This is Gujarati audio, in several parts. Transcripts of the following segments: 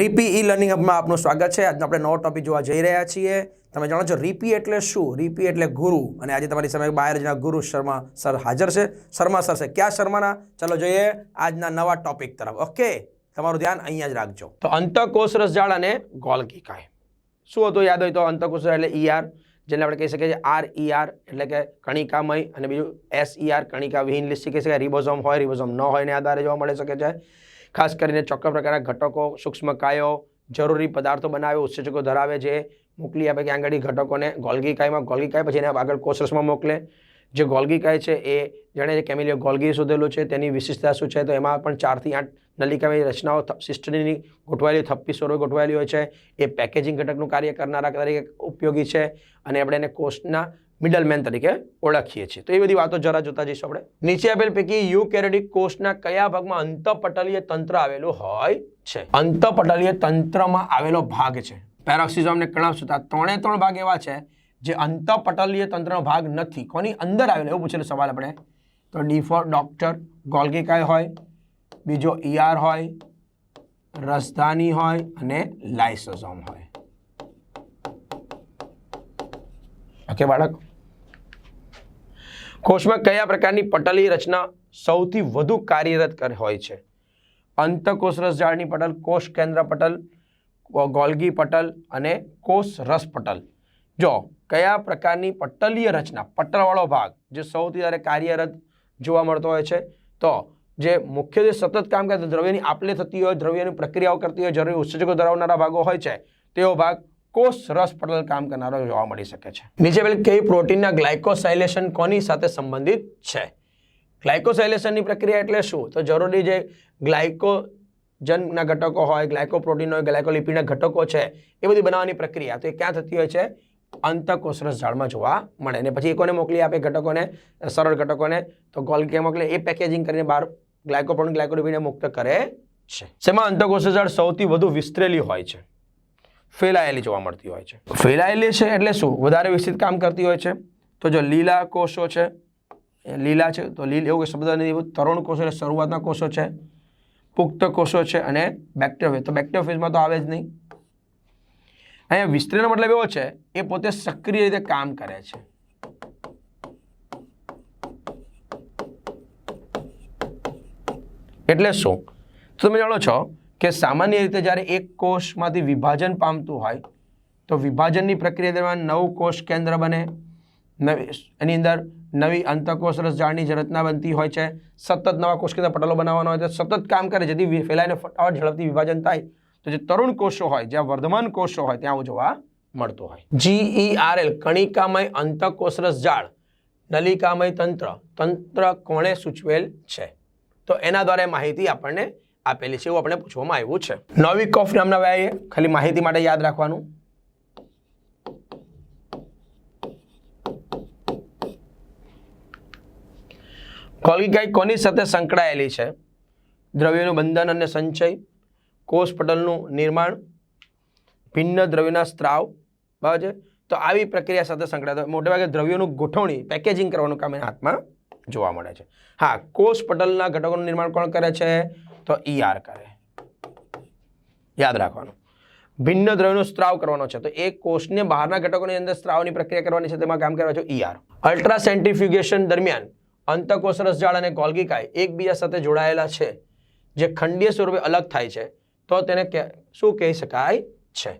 રીપી ઈ લર્નિંગ હબમાં આપનું સ્વાગત છે. આજનો આપણે નવો ટોપિક જોવા જઈ રહ્યા છીએ. તમે જાણો છો, રીપી એટલે શું? રીપી એટલે ગુરુ. અને આજે તમારી સામે બાયરજના ગુરુ શર્મા સર હાજર છે. શર્મા સર છે. ક્યાં શર્માના? ચલો જોઈએ આજના નવા ટોપિક તરફ. ઓકે તમારું ધ્યાન અહીંયા જ રાખજો. તો અંતકોષ રસજાળ અને ગોલકી કાય શું હતું યાદ હોય તો અંતકોષ એટલે ઈઆર, જેને આપણે કહી શકીએ છીએ આર ઈઆર એટલે કે કણિકામય અને બીજું એસ ઈઆર કણિકા વિહીન લિસ્ટ કહી શકાય રિબોઝોમ હોય રિબોઝોમ ન હોય ને આધારે જોવા મળી શકે છે. ખાસ કરીને ચોક્કસ પ્રકારના ઘટકો સૂક્ષ્મકાયો જરૂરી પદાર્થો બનાવે, ઉત્સેચકો ધરાવે છે. મોકલી આપે કે આંગળી ઘટકોને ગોલગીકાયમાં કાયમાં, ગોલ્ગી કાય પછી એને આગળ કોષરસમાં મોકલે. જે ગોલ્ગી કાય છે એ જેણે જે કેમિલિયો ગોલ્ગી શોધેલું છે, તેની વિશિષ્ટતા શું છે તો એમાં પણ ચારથી આઠ નલિકાની રચનાઓ સિસ્ટની ગોઠવાયેલી, થપ્પી સ્વરૂપે ગોઠવાયેલી હોય છે. એ પેકેજિંગ ઘટકનું કાર્ય કરનારા તરીકે ઉપયોગી છે અને આપણે એને કોષના મિડલમેન તરીકે ઓળખીએ છીએ. તો એ બધી વાતો જરા જોતા જઈશું આપણે. નીચે આપેલ પૈકી યુકેરેટિક કોષના કયા ભાગમાં અંતપટલીય તંત્ર આવેલું હોય છે? અંતપટલીય તંત્રમાં આવેલો ભાગ છે. પેરોક્સિઝોમને કણાવશું તો આ ત્રણે ત્રણ ભાગ એવા છે જે અંતપટલીય તંત્રનો ભાગ નથી. કોની અંદર આવેલો? એવું પૂછેલો સવાલ આપણે. તો ડી ફોર ડોક્ટર ગોલ્ગીકાય હોય, બીજો ઈઆર હોય, રસધાની હોય અને લાઇસોઝોમ હોય. ઓકે, બાળક? કોષમાં કયા પ્રકારની પટલી રચના સૌથી વધુ કાર્યરત હોય છે? અંતકોષરસ જાળની પટલ, કોષ કેન્દ્ર પટલ ગોલ્ગી પટલ અને કોષ રસ પટલ. જો, કયા પ્રકારની પટલીય રચના, પટલવાળો ભાગ, જે સૌથી વધારે કાર્યરત જોવા મળતો હોય છે? તો, જે મુખ્યત્વે સતત કામ કરતા દ્રવ્યની આપલે થતી હોય, દ્રવ્યની પ્રક્રિયાઓ કરતી હોય, જરૂરી ઉત્સર્જકો ધરાવનારા ભાગો હોય છે તેવો ભાગ કોષ રસ પટલ કામ કરનારો જોવા મળી શકે છે. નીચે પેલ કઈ પ્રોટીનના ગ્લાયકોસાઇલેશન કોની સાથે સંબંધિત છે? ગ્લાયકોસાઇલેશનની પ્રક્રિયા એટલે શું? તો જરૂરી જે ગ્લાયકોજનના ઘટકો હોય, ગ્લાયકોપ્રોટીન હોય, ગ્લાયકોલિપિડના ઘટકો છે, એ બધી બનાવવાની પ્રક્રિયા. તો એ ક્યાં થતી હોય છે? અંતકોષરસ ઝાડમાં જોવા મળે. અને પછી એ કોને મોકલી આપે? ઘટકોને, સરળ ઘટકોને. તો ગોલ્ગી મોકલે? એ પેકેજિંગ કરીને બહાર ગ્લાયકોપ્રોટીન, ગ્લાયકોલિપિડને મુક્ત કરે છે. શેમાં અંતકોષરસ ઝાડ સૌથી વધુ વિસ્તરેલી હોય છે? ફેલાયેલી જોવા મળતી હોય છે. ફેલાયેલી છે એટલે શું? વધારે વિકસિત કામ કરતી હોય છે? તો જો લીલા કોષો છે લીલા છે, તો લીલ એવું શબ્દ નથી તરુણ કોષો એટલે શરૂઆતના કોષો છે, પુખ્ત કોષો છે અને બેક્ટેરિયા તો બેક્ટેરિયોફેઝમાં તો આવે જ નહીં. અહીંયા વિસ્તરણ મતલબ એવો છે, એ પોતે સક્રિય રીતે કામ કરે છે. એટલે શું? તમે જાણો છો કે સામાન્ય રીતે જ્યારે એક કોષમાંથી વિભાજન પામતું હોય, તો વિભાજનની પ્રક્રિયા દરમિયાન નવું કોષ કેન્દ્ર બને. નવી, એની અંદર નવી અંતકોષ રસજાળની રચના બનતી હોય છે. સતત નવા કોષ કેન્દ્ર પટલો બનાવવાનો હોય તો સતત કામ કરે. જેથી ફેલાઈને ફટાફટ ઝડપથી વિભાજન થાય. તો જે તરુણ કોષો હોય, જ્યાં વર્ધમાન કોષો હોય, ત્યાં જોવા મળતું હોય. જીઈઆરએલ કણિકામય અંતકોષરસ જાળ, નલિકામય તંત્ર. તંત્ર કોણે સૂચવેલ છે? તો એના દ્વારા માહિતી આપણને આપેલી છે એવું આપણે પૂછવામાં આવ્યું છે. નોવિકોફ નામના વ્યાયે ખાલી માહિતી માટે યાદ રાખવાનું. કોલ્ગીગાય કોની સાથે સંકળાયેલી છે? દ્રવ્યનું બંધન અને સંચય કોષ પટલનું નિર્માણ, ભિન્ન દ્રવ્યના સ્ત્રાવ, બરાબર છે? તો આવી પ્રક્રિયા સાથે સંકળાયેલો મોટેભાગે દ્રવ્યોનું ગોઠવણી પેકેજિંગ કરવાનું કામ એના હાથમાં જોવા મળે છે. હા કોષ પટલના ઘટકોનું નિર્માણ કોણ કરે છે? તો ઈઆર કરે. યાદ રાખવાનું. ભિન્ન દ્રવ્યનો સ્ત્રાવ કરવાનો છે. તો એ કોષને બહારના ઘટકોની અંદર સ્ત્રાવની પ્રક્રિયા કરવાની છે. તેમાં કામ કરવા છે ઈઆર અલ્ટ્રા સેન્ટ્રીફ્યુગેશન દરમિયાન અંતકોષ રસજાળ અને ગોલ્ગીકાય એકબીજા સાથે જોડાયેલા છે. જે ખંડીય સ્વરૂપે અલગ થાય છે. તો તેને શું કહી શકાય છે?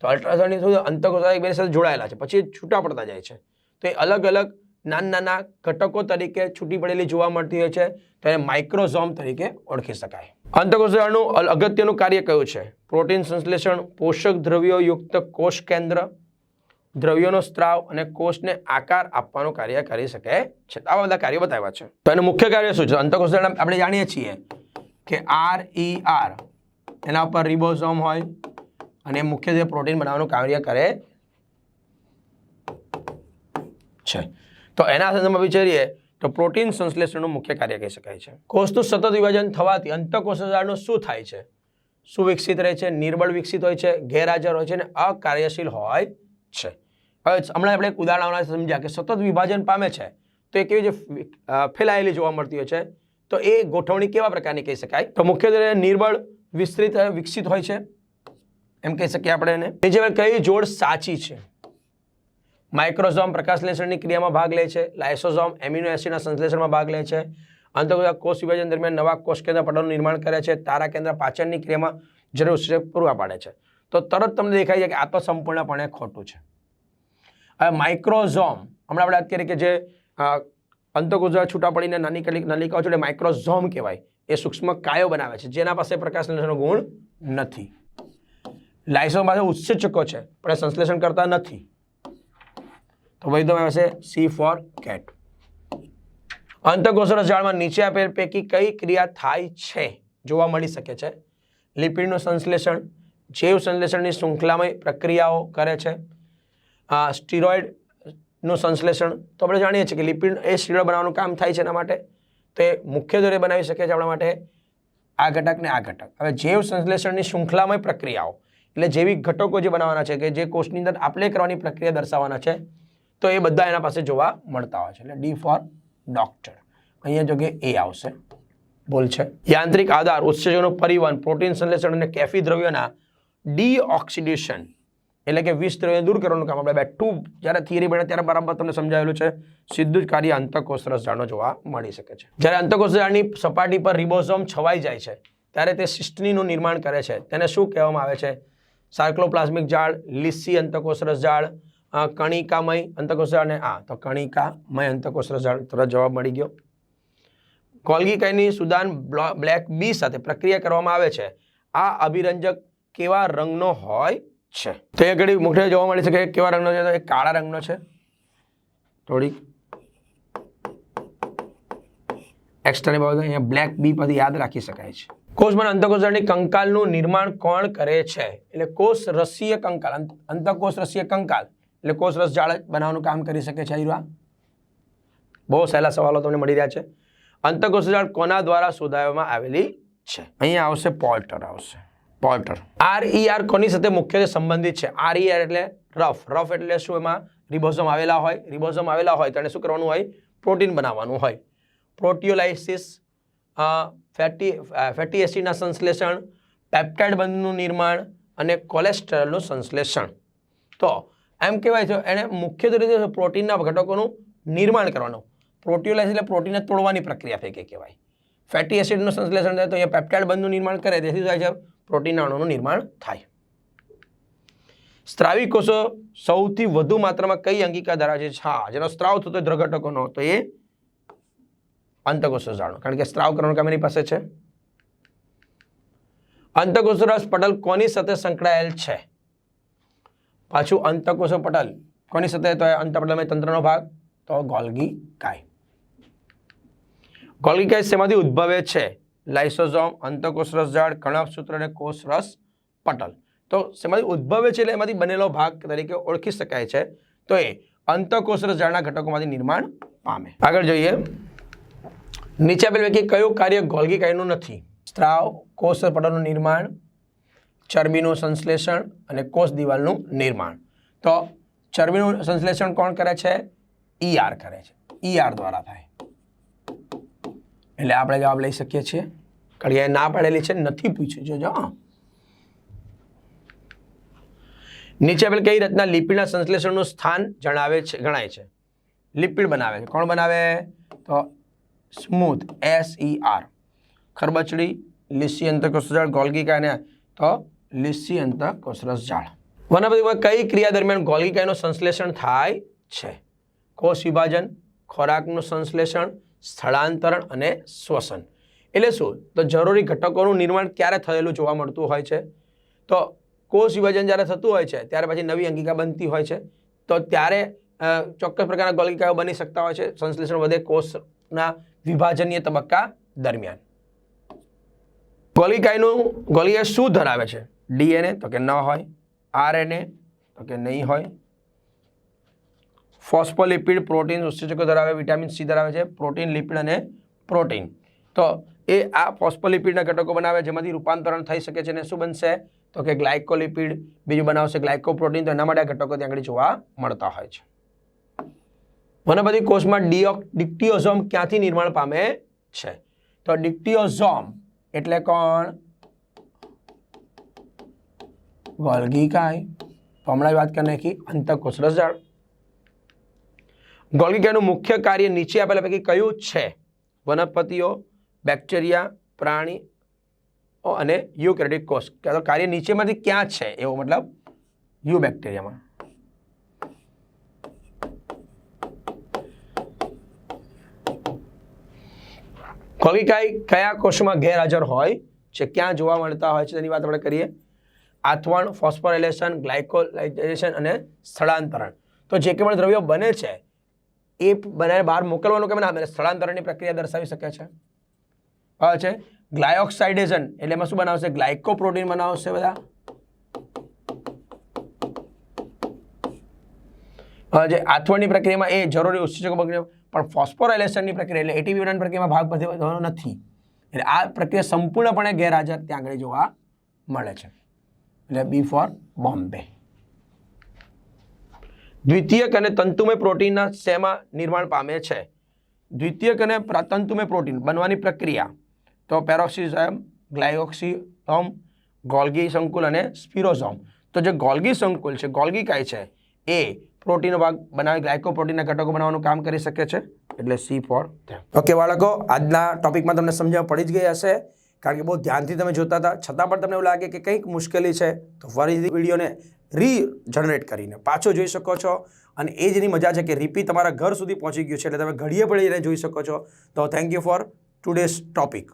તો અલ્ટ્રાસાઉન્ડની શું અંતકોષ એકબીજા સાથે જોડાયેલા છે. પછી છૂટા પડતા જાય છે. તો એ અલગ અલગ નાના નાના ઘટકો તરીકે છૂટી પડેલી જોવા મળતી હોય છે, તો એને માઇક્રોઝોમ તરીકે ઓળખી શકાય. અંતકોષનું અગત્યનું કાર્ય કયું છે? પ્રોટીન સંશ્લેષણ, પોષક દ્રવ્યો યુક્ત કોષ કેન્દ્ર, દ્રવ્યોનો સ્ત્રાવ અને કોષને આકાર આપવાનું કાર્ય કરી શકે છે. આવા બધા કાર્યો બતાવ્યા છે. તો એનું મુખ્ય કાર્ય શું છે? અંતકોષ આપણે જાણીએ છીએ કે આર ઈ આર, એના ઉપર રિબોઝોમ હોય અને મુખ્યત્વે પ્રોટીન બનાવવાનું કાર્ય કરે છે. તો એના સંદર્ભમાં વિચારીએ તો પ્રોટીન સંશ્લેષણનું મુખ્ય કાર્ય કહી શકાય છે. કોષનું સતત વિભાજન થવાથી અંતકોષજાળનું શું થાય છે? સુવિકસિત રહે છે? નિર્બળ વિકસિત હોય છે? ગેરહાજર હોય છે? અને અકાર્યશીલ હોય છે. હવે હમણાં આપણે એક ઉદાહરણ સમજ્યા કે સતત વિભાજન પામે છે, તો એ કેવી જે ફેલાયેલી જોવા મળતી હોય છે? તો એ ગોઠવણી કેવા પ્રકારની કહી શકાય? તો મુખ્યત્વે નિર્બળ, વિસ્તૃત, વિકસિત હોય છે. એમ કહી શકીએ આપણે એને. બીજી વાર કઈ જોડ સાચી છે? માઇક્રોઝોમ પ્રકાશલેષણની ક્રિયામાં ભાગ લે છે, લાઇસોઝોમ એમિનો એસિડના સંશ્લેષણમાં ભાગ લે છે, અંતર્ગત કોષ વિભાજન દરમિયાન નવા કોષ કેન્દ્ર પટલનું નિર્માણ કરે છે, તારા કેન્દ્ર પાચનની ક્રિયામાં જરૂર છે પૂરા પાડે છે. તો તરત તમને દેખાય છે કે આ તો સંપૂર્ણપણે ખોટું છે. હવે માઇક્રોઝોમ, હમણાં આપણે વાત કરીએ કે જે અંતકોષ છૂટા પડીને નાની કલી, નલિકાઓ છે માઇક્રોઝોમ કહેવાય. એ સૂક્ષ્મ કાયો બનાવે છે, જેના પાસે પ્રકાશલેષણનો ગુણ નથી. લાઇસોમ પાસે ઉત્સેચકો છે, પણ સંશ્લેષણ કરતા નથી. તો તમે આવશે સી ફોર કેટ અંતકોષરસ જાળમાં નીચે આપેલ પૈકી કઈ ક્રિયા થાય છે? જોવા મળી શકે છે. લિપિડનું સંશ્લેષણ, જૈવ સંશ્લેષણની શૃંખલામય પ્રક્રિયાઓ કરે છે. સ્ટીરોઇડનું સંશ્લેષણ, તો આપણે જાણીએ છીએ કે લિપિડ એ સ્ટીરોઇડ બનાવવાનું કામ થાય છે એના માટે. તો એ મુખ્ય દોરે બનાવી શકે છે આપણા માટે આ ઘટક ને આ ઘટક. હવે જૈવ સંશ્લેષણની શૃંખલામય પ્રક્રિયાઓ, એટલે જૈવિક ઘટકો જે બનાવવાના છે કે જે કોષની અંદર આપણે કરવાની પ્રક્રિયા દર્શાવવાના છે તો એ બધા એના પાસે જોવા મળતા હોય છે. એટલે ડી ફોર ડોક્ટર અહીંયા જો કે એ આવશે. બોલ છે. યાંત્રિક આધાર ઉત્સેજનો પરિવહન પ્રોટીન સંશ્લેષણ અને કેફી દ્રવ્યોના ડીઓક્સિડેશન. એટલે કે વિષ દ્રવ્ય દૂર કરવાનું કામ. આપણે ટુ જ્યારે થિયરી બને ત્યારે બરાબર તમને સમજાવેલું છે. સીધું જ કાર્ય અંતકોષ રસજાળનો જોવા મળી શકે છે. જ્યારે અંતકોષ સપાટી પર રિબોઝોમ છવાઈ જાય છે ત્યારે તે સિસ્ટનીનું નિર્માણ કરે છે. તેને શું કહેવામાં આવે છે? સાર્ક્લોપ્લાઝમિક જાળ લીસી અંતકોષ અ, કણિકામય અંતકોષ અને આ, તો કણિકામય અંતકોષ તરત જવાબ મળી ગયો. કોલ્ગી કાયની સુદાન બ્લેક બી સાથે પ્રક્રિયા કરવામાં આવે છે. આ અભિરંજક કેવા રંગનો હોય છે? તો એ ઘડી મુખ્ય જોવા મળી શકે કેવા રંગનો છે, તો એ કાળા રંગનો છે. થોડીક એક્સ્ટ્રાની બાબત અહીંયા બ્લેક બી પરથી યાદ રાખી શકાય છે. કોષમાં અંતકોષરની કંકાલનું નિર્માણ કોણ કરે છે? એટલે કોષ રસીય કંકાલ અંતકોષ રસીય કંકાલ. એટલે કોષ રસ જાળ બનાવવાનું કામ કરી શકે છે આયુર્વા બહુ સહેલા સવાલો તમને મળી રહ્યા છે. અંતકોષ જાળ કોના દ્વારા શોધાવવામાં આવેલી છે? અહીંયા આવશે પોલ્ટર આવશે. પોલ્ટર. આર ઈ આર કોની સાથે મુખ્યત્વે સંબંધિત છે? આર ઈ આર એટલે રફ. રફ એટલે શું? એમાં રિબોઝમ આવેલા હોય. રિબોઝમ આવેલા હોય તો એને શું કરવાનું હોય? પ્રોટીન બનાવવાનું હોય. પ્રોટીઓલાઇસિસ ફેટી ફેટી એસિડના સંશ્લેષણ, પેપ્ટાઇડ બંધનું નિર્માણ અને કોલેસ્ટ્રોલનું સંશ્લેષણ. તો એમ કહેવાય છે, એણે મુખ્યત્વે રીતે પ્રોટીનના ઘટકોનું નિર્માણ કરવાનું. પ્રોટીઓલાઇસ એટલે પ્રોટીનને તોડવાની પ્રક્રિયા ફેંકે કહેવાય. ફેટી એસિડનું સંશ્લેષણ થાય તો અહીંયા પેપ્ટાઇડ બંધનું નિર્માણ કરે, તેથી થાય છે પ્રોટીનના અણુનું નિર્માણ થાય. સ્ત્રાવી કોષો સૌથી વધુ માત્રામાં કઈ અંગિકા ધરાવે છે? હા, જેનો સ્ત્રાવ થતો દ્રવ તો એ અંતકોષો જાણો. કારણ કે સ્ત્રાવ કરવાનું કામ એની પાસે છે? અંતકોષો રસ પટલ કોની સાથે સંકળાયેલ છે? પાછું અંતકોષો પટલ? કોની સાથે તો અંતપટલમય તંત્રનો ભાગ? તો ગોલ્ગી કાય ગોલ્ગી કાય શેમાંથી ઉદ્ભવે છે? લાઇસોઝોમ અંતકોષ રસ ઝાડ કણકસૂત્ર અને કોષ રસ પટલ. તો શેમાંથી ઉદ્ભવે છે એટલે એમાંથી બનેલો ભાગ તરીકે ઓળખી શકાય છે. તો એ અંતકોષ રસ ઝાડના ઘટકોમાંથી નિર્માણ પામે. આગળ જોઈએ. નીચે આપેલ પૈકી કયું કાર્ય ગોલ્ગી કાયનું નથી? સ્ત્રાવ, કોષ પટલનું નિર્માણ ચરબીનું સંશ્લેષણ અને કોષ દિવાલનું નિર્માણ. તો ચરબીનું સંશ્લેષણ કોણ કરે છે? ઈઆર કરે છે. ઈઆર દ્વારા થાય. એટલે આપણે જવાબ લઈ શકીએ છીએ. કડિયાએ ના પાડેલી છે, નથી પૂછ્યું. જોજો હા. નીચે આપેલ કઈ રચના લિપિડના સંશ્લેષણનું સ્થાન જણાવે છે, ગણાય છે? લિપિડ બનાવે છે. કોણ બનાવે? તો સ્મૂથ, એસ ઈ આર. ખરબચડી લીસી અંતકોષ જાળ ગોલ્ગીકા અને તો લીસી અંતકોષરસ જાળ. વનસ્પતિમાં કઈ ક્રિયા દરમિયાન ગોલ્ગીકાયનું સંશ્લેષણ થાય છે? કોષ વિભાજન, ખોરાકનું સંશ્લેષણ, સ્થળાંતરણ અને શ્વસન. એટલે શું? તો જરૂરી ઘટકોનું નિર્માણ ક્યારે થયેલું જોવા મળતું હોય છે? તો કોષ વિભાજન જ્યારે થતું હોય છે, ત્યારે પછી નવી અંગિકા બનતી હોય છે. તો ત્યારે ચોક્કસ પ્રકારના ગોલિકાઓ બની શકતા હોય છે, સંશ્લેષણ વધે કોષના વિભાજનીય તબક્કા દરમિયાન. ગોલિકાયનું ગોલિકા શું ધરાવે છે? ડીએનએ તો કે ન હોય, આરએનએ તો કે નહીં હોય. ફોસ્ફોલિપિડ પ્રોટીન ઉત્સેચકો ધરાવે, વિટામિન સી ધરાવે છે, પ્રોટીન, લિપિડ અને પ્રોટીન. તો એ આ ફોસ્ફોલિપિડના ઘટકો બનાવે, જેમાંથી રૂપાંતરણ થઈ શકે છે અને શું બનશે? તો કે ગ્લાયકોલિપિડ, બીજું બનાવશે ગ્લાયકોપ્રોટીન, તો એના માટે ઘટકો ત્યાં આગળ જોવા મળતા હોય છે. વનસ્પતિ કોષમાં ડિયો ડિક્ટિયોઝોમ ક્યાંથી નિર્માણ પામે છે? તો ડિક્ટિયોઝોમ એટલે કોણ? ગોલ્ગી કાય તો હમણાં વાત કરી નાખી અંતકોષ રસજાળ ગોલ્ગી કાયનું મુખ્ય કાર્ય નીચે આપેલા પૈકી કયું છે? વનસ્પતિઓ બેક્ટેરિયા પ્રાણી અને યુકેરેટિક કોષ. તો કાર્ય નીચેમાંથી ક્યાં છે? એવો મતલબ યુ બેક્ટેરિયામાં. કોલિકાઈ કયા કોષમાં ગેરહાજર હોય છે? ક્યાં જોવા મળતા હોય છે? તેની વાત આપણે કરીએ. આથવણ ફોસ્ફોરેલેશન ગ્લાયકોલાઇઝેશન અને સ્થળાંતરણ. તો જે કંઈ પણ દ્રવ્યો બને છે, એ બનાવીને બહાર મોકલવાનું કેમ ના બને? સ્થળાંતરણની પ્રક્રિયા દર્શાવી શકે છે. હવે છે ગ્લાયોક્સાઇડેશન એટલે એમાં શું બનાવશે? ગ્લાયકોપ્રોટીન બનાવશે બધા. જે આથવણની પ્રક્રિયામાં એ જરૂરી ઉત્સેચકો બગડ્યો પણ ફોસ્ફોરાઇલેશનની પ્રક્રિયા, એટલે એટીપી બનાવવાની પ્રક્રિયામાં ભાગ ભજવવાનો નથી. એટલે આ પ્રક્રિયા સંપૂર્ણપણે ગેરહાજર, ત્યાં આગળ જોવા મળે છે. એટલે બી ફોર બોમ્બે દ્વિતીયક અને તંતુમય પ્રોટીનના શેમાં નિર્માણ પામે છે? દ્વિતીયક અને તંતુમય પ્રોટીન બનવાની પ્રક્રિયા તો પેરોક્સિઝમ, ગ્લાયોક્સિઝોમ, ગોલ્ગી સંકુલ અને સ્પિરોઝોમ. તો જે ગોલ્ગી સંકુલ છે, ગોલ્ગી કાય છે? એ પ્રોટીનનો ભાગ બનાવી, ગ્લાયકોપ્રોટીનના ઘટકો બનાવવાનું કામ કરી શકે છે. એટલે સી ફોર ઓકે બાળકો, આજના ટોપિકમાં તમને સમજાવવા પડી જ ગઈ હશે. કારણ કે બહુ ધ્યાનથી તમે જોતા હતા. છતાં પણ તમને એવું લાગે કે કંઈક મુશ્કેલી છે, તો ફરીથી વિડીયોને રીજનરેટ કરીને પાછો જોઈ શકો છો. અને એ જેની મજા છે કે રીપી તમારા ઘર સુધી પહોંચી ગયું છે, એટલે તમે ઘડીએ પડીને જોઈ શકો છો. તો thank you for today's topic